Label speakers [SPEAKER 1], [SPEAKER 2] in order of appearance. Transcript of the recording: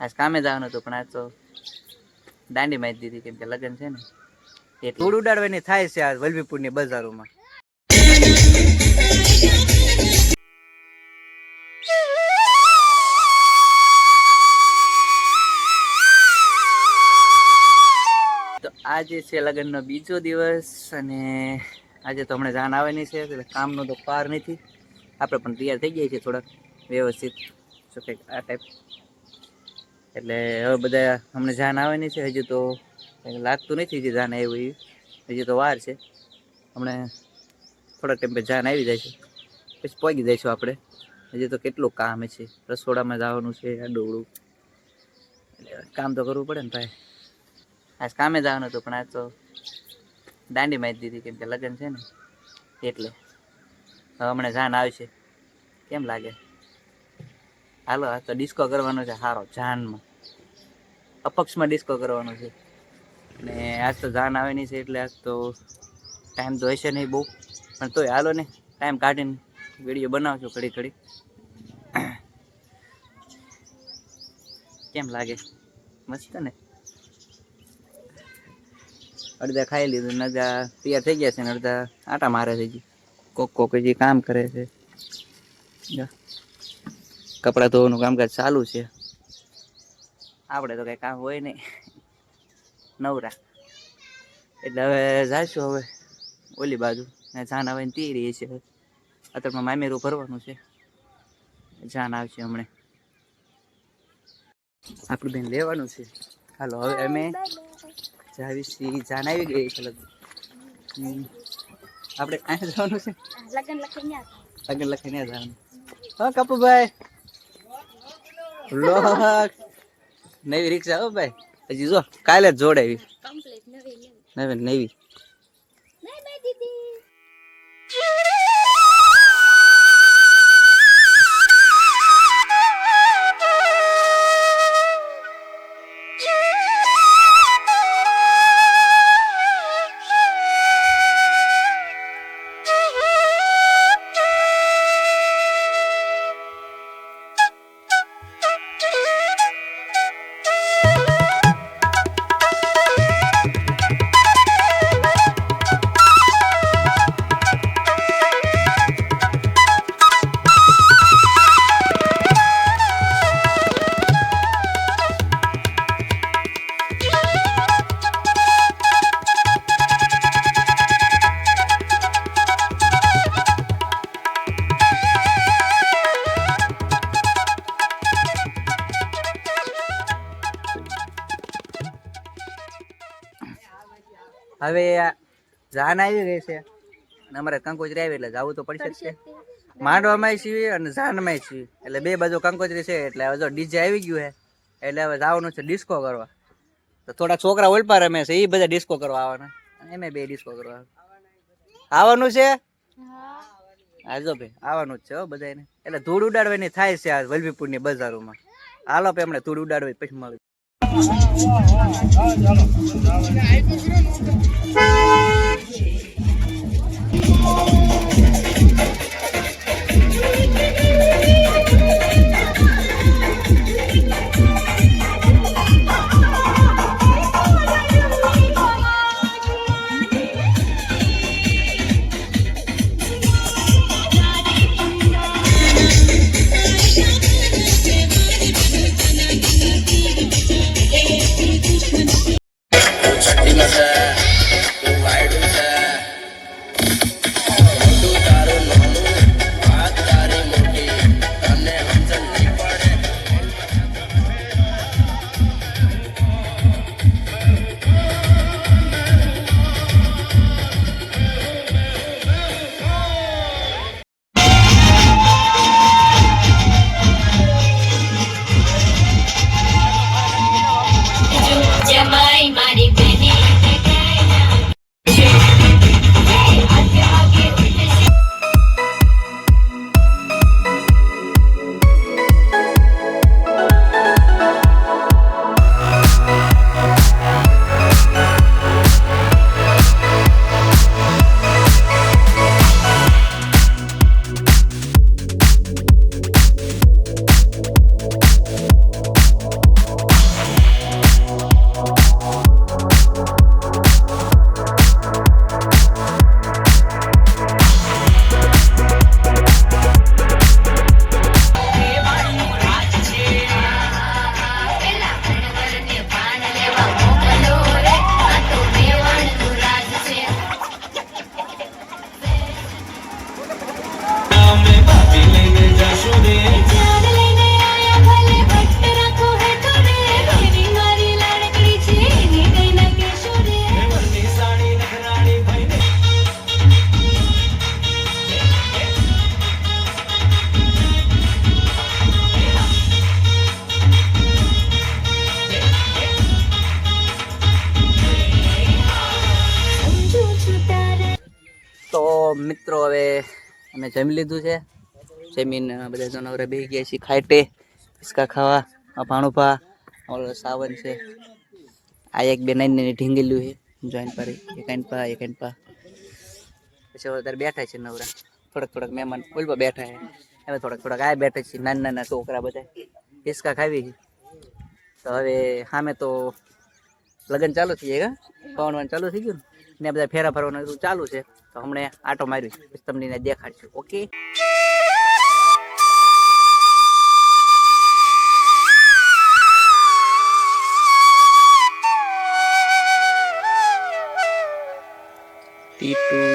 [SPEAKER 1] આજ કામે જવાનું હતું, પણ આજ તો દાંડી મારી દીધી, કેમ કે લગ્ન છે ને. એ ધૂળ ઉડાડવાની થાય છે આ વલભીપુરની બજારોમાં. તો આજે છે લગ્નનો બીજો દિવસ અને આજે તો હમણાં જાન આવવાની છે, એટલે કામનો તો પાર નથી. આપણે પણ તૈયાર થઈ ગયા છીએ થોડાક વ્યવસ્થિત. શું કંઈક આ ટાઈપ એટલે હવે બધા અમને જાન આવવાની છે. હજુ તો લાગતું નથી જે જાન આવ્યું એ હજુ તો વાર છે. હમણાં થોડાક ટાઈમ પછી જાન આવી જાય છે પછી પહોંચી જઈશું આપણે. હજી તો કેટલું કામ છે. રસોડામાં જવાનું છે આ ડોળું એટલે કામ તો કરવું પડે ને ભાઈ. આજ કામે જવાનું હતું, પણ આજ તો દાંડી મારી દીધી, કેમ કે લગ્ન છે ને. એટલે હવે હમણાં જાન આવશે. કેમ લાગે? હાલો, આ તો ડિસ્કો કરવાનો છે સારો જાનમાં. અપક્ષમાં ડિસ્કો કરવાનો છે. ને આજ તો જાન આવે નહીં છે એટલે આજ તો ટાઈમ તો હશે નહીં બહુ. પણ તોય હાલો ને ટાઈમ કાઢીને વીડિયો બનાવજો ઘડી ઘડી. કેમ લાગે? મસ્ત ને? અડધા ખાઈ લીધું અડધા તૈયાર થઈ ગયા છે ને અડધા આટા મારે છે હજી. કોક કોક હજી કામ કરે છે. કપડાં ધોવાનું કામકાજ ચાલુ છે. આપણે તો કઈ કામ હોય નહીં. નવરા. એટલે હવે જાશું હવે ઓલી બાજુ. ને જાન આવે તે રહી છે અત્યારમાં મામેરું ભરવાનું છે. જાન આવશે હમણે. આપણું બેન લેવાનું છે. હાલો હવે અમે જાવીશી જાન આવી ગઈ છે લગ્ન આપણે ક્યાં જવાનું છે?
[SPEAKER 2] લગન લખી
[SPEAKER 1] લગ્ન લખીને જવાનું. હા કપુભાઈ લોક. નવી રિક્ષા હો ભાઈ. હજી જો કાલે જ જોડાવી
[SPEAKER 2] નવી નવી.
[SPEAKER 1] હવે જાન આવી ગઈ છે. અને અમારે કંકોત્રી આવી એટલે જવું તો પડશે જ છે માંડવામાં છીએ અને જાનમાં છીએ એટલે બે બાજુ કંકોત્રી છે એટલે હવે જો ડીજે આવી ગયું છે એટલે હવે જવાનું છે ડિસ્કો કરવા. તો થોડાક છોકરા ઓલપા રમે છે એ બધા ડિસ્કો કરવા આવવાના. અને એમે બે ડિસ્કો કરવા આવવાનું છે? હા. જો ભાઈ આવવાનું જ છે હો બધાને એટલે ધૂળ ઉડાડવાની થાય છે આ વલભીપુરની બજારોમાં. હાલો ભાઈ હમણાં ધૂળ ઉડાડવી પછી મળે ચાલો હવે અમે જમી લીધું છે. જમીન બધા જનાવરે બે ગયા છે ખાઈટે પિસ્કા ખાવા આ ભાણુભા ઓલો સાવન છે. આ એક બે નાની નાની ઢીંગેલું છે, જોઈન પર એક આઈન પા, એક આઈન પા. પછી અત્યારે બેઠા છે નવરા. થોડાક થોડાક મહેમાન પર બેઠા છે. હવે થોડાક થોડાક આ બેઠા છે, નાના નાના છોકરા બધા. પિસ્કા ખાવી છે. તો હવે સામે તો લગ્ન ચાલુ થઈ જાય પવન ચાલુ થઈ ગયું ને? ને બધા ફેરા ફરવાનું ચાલુ છે. તો હમણાં આટો માર્યું તમને દેખાડશું. ઓકે? ટીટુડી